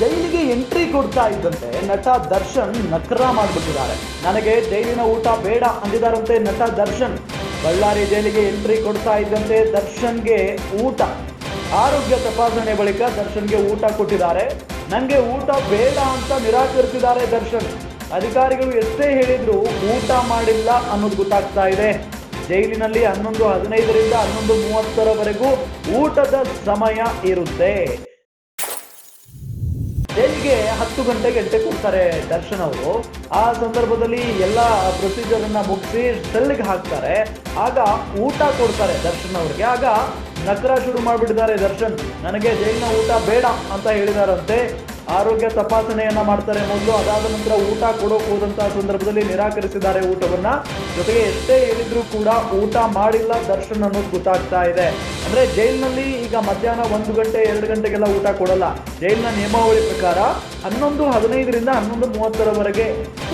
ಜೈಲಿಗೆ ಎಂಟ್ರಿ ಕೊಡ್ತಾ ಇದ್ದಂತೆ ನಟ ದರ್ಶನ್ ನಕರ ಮಾಡಿಬಿಟ್ಟಿದ್ದಾರೆ. ನನಗೆ ಜೈಲಿನ ಊಟ ಬೇಡ ಅಂದಿದಾರಂತೆ ನಟ ದರ್ಶನ್. ಬಳ್ಳಾರಿ ಜೈಲಿಗೆ ಎಂಟ್ರಿ ಕೊಡ್ತಾ ಇದ್ದಂತೆ ದರ್ಶನ್ಗೆ ಊಟ. ಆರೋಗ್ಯ ತಪಾಸಣೆ ಬಳಿಕ ದರ್ಶನ್ಗೆ ಊಟ ಕೊಟ್ಟಿದ್ದಾರೆ. ನನಗೆ ಊಟ ಬೇಡ ಅಂತ ನಿರಾಕರಿಸಿದ್ದಾರೆ ದರ್ಶನ್. ಅಧಿಕಾರಿಗಳು ಎಷ್ಟೇ ಹೇಳಿದ್ರು ಊಟ ಮಾಡಿಲ್ಲ ಅನ್ನೋದು ಗೊತ್ತಾಗ್ತಾ ಇದೆ. ಜೈಲಿನಲ್ಲಿ ಹನ್ನೊಂದು ಹದಿನೈದರಿಂದ ಹನ್ನೊಂದು ಮೂವತ್ತರವರೆಗೂ ಊಟದ ಸಮಯ ಇರುತ್ತೆ. ಹತ್ತು ಗಂಟೆಗೆ ಎಂಟೆ ಕೊಡ್ತಾರೆ ದರ್ಶನ್ ಅವರು. ಆ ಸಂದರ್ಭದಲ್ಲಿ ಎಲ್ಲ ಪ್ರೊಸೀಜರ್ ಅನ್ನ ಮುಗಿಸಿ ಸೆಲ್ಗೆ ಹಾಕ್ತಾರೆ. ಆಗ ಊಟ ಕೊಡ್ತಾರೆ ದರ್ಶನ್ ಅವ್ರಿಗೆ. ಆಗ ನಕರ ಶುರು ಮಾಡಿಬಿಟ್ಟಿದ್ದಾರೆ ದರ್ಶನ್. ನನಗೆ ಜೈಲಿನ ಊಟ ಬೇಡ ಅಂತ ಹೇಳಿದಾರಂತೆ. ಆರೋಗ್ಯ ತಪಾಸಣೆಯನ್ನ ಮಾಡ್ತಾರೆ ಮೊದಲು, ಅದಾದ ನಂತರ ಊಟ ಕೊಡೋಕೆ ಹೋದಂತಹ ಸಂದರ್ಭದಲ್ಲಿ ನಿರಾಕರಿಸಿದ್ದಾರೆ ಊಟವನ್ನ. ಜೊತೆಗೆ ಎಷ್ಟೇ ಹೇಳಿದ್ರು ಕೂಡ ಊಟ ಮಾಡಿಲ್ಲ, ದರ್ಶನ್ ಅನ್ನೋದು ಗೊತ್ತಾಗ್ತಾ ಇದೆ. ಅಂದ್ರೆ ಜೈಲಿನಲ್ಲಿ ಈಗ ಮಧ್ಯಾಹ್ನ ಒಂದು ಗಂಟೆ, ಎರಡು ಗಂಟೆಗೆಲ್ಲ ಊಟ ಕೊಡಲ್ಲ. ಜೈಲಿನ ನಿಯಮಾವಳಿ ಪ್ರಕಾರ ಹನ್ನೊಂದು, ಹದಿನೈದರಿಂದ ಹನ್ನೊಂದು ಮೂವತ್ತರವರೆಗೆ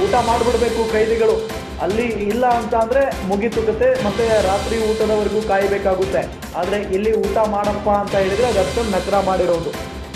ಊಟ ಮಾಡಿಬಿಡ್ಬೇಕು ಕೈದಿಗಳು. ಅಲ್ಲಿ ಇಲ್ಲ ಅಂತ ಅಂದ್ರೆ ಮುಗಿತು ಕತೆ, ಮತ್ತೆ ರಾತ್ರಿ ಊಟದವರೆಗೂ ಕಾಯಬೇಕಾಗುತ್ತೆ. ಆದ್ರೆ ಇಲ್ಲಿ ಊಟ ಮಾಡಪ್ಪ ಅಂತ ಹೇಳಿದ್ರೆ ದರ್ಶನ್ ನಕರ ಮಾಡಿರೋದು.